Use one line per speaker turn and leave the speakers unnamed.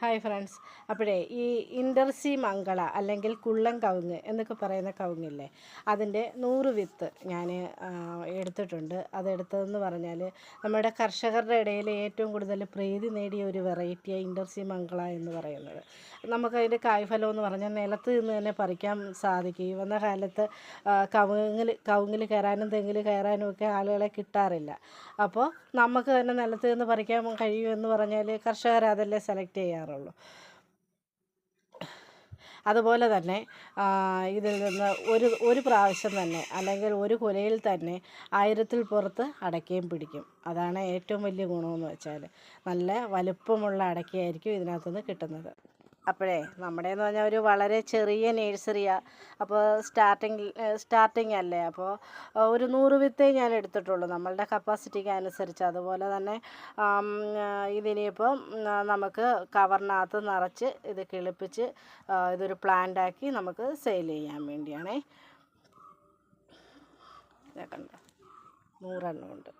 Hi friends അപ്പോഴേ ഈ ഇന്റർസി മംഗള അല്ലെങ്കിൽ കുള്ളം കവുങ്ങ് എന്നൊക്കെ പറയുന്ന കവുങ്ങില്ലേ അതിന്റെ നൂറ് വിത്ത് ഞാൻ എടുത്തിട്ടുണ്ട്. അതെടുത്തതെന്ന് പറഞ്ഞാൽ നമ്മുടെ കർഷകരുടെ ഇടയിൽ ഏറ്റവും കൂടുതൽ പ്രീതി നേടിയ ഒരു വെറൈറ്റിയാണ് ഇന്റർസി മംഗള എന്ന് പറയുന്നത്. നമുക്കതിന്റെ കായ്ഫലം എന്ന് പറഞ്ഞാൽ നിലത്ത് നിന്ന് തന്നെ പറിക്കാൻ സാധിക്കും. വന്ന കാലത്ത് കവുങ്ങിൽ കവുങ്ങിൽ കയറാനും തെങ്ങിൽ കയറാനും ഒക്കെ ആളുകളെ കിട്ടാറില്ല. അപ്പോൾ നമുക്ക് തന്നെ നിലത്ത് നിന്ന് പറിക്കാൻ കഴിയുമെന്ന് പറഞ്ഞാൽ കർഷകർ അതല്ലേ സെലക്ട് ചെയ്യാറുള്ളൂ. അതുപോലെ തന്നെ ഇതിൽ നിന്ന് ഒരു ഒരു പ്രാവശ്യം തന്നെ അല്ലെങ്കിൽ ഒരു കുലയിൽ തന്നെ ആയിരത്തിൽ പുറത്ത് അടയ്ക്കയും പിടിക്കും. അതാണ് ഏറ്റവും വലിയ ഗുണമെന്ന് വെച്ചാൽ നല്ല വലുപ്പമുള്ള അടയ്ക്കയായിരിക്കും ഇതിനകത്തുനിന്ന് കിട്ടുന്നത്. അപ്പോഴേ നമ്മുടേന്ന് പറഞ്ഞാൽ ഒരു വളരെ ചെറിയ നേഴ്സറിയാണ് അപ്പോൾ സ്റ്റാർട്ടിങ് സ്റ്റാർട്ടിങ് അല്ലേ? അപ്പോൾ ഒരു നൂറ് വിത്തേ ഞാൻ എടുത്തിട്ടുള്ളൂ. നമ്മളുടെ കപ്പാസിറ്റിക്ക് അനുസരിച്ച്. അതുപോലെ തന്നെ ഇതിനിപ്പം നമുക്ക് കവറിനകത്ത് നിറച്ച് ഇത് കിളിപ്പിച്ച് ഇതൊരു പ്ലാന്റ് ആക്കി നമുക്ക് സെയിൽ ചെയ്യാൻ വേണ്ടിയാണേ. കണ്ടോ? നൂറെണ്ണം ഉണ്ട്.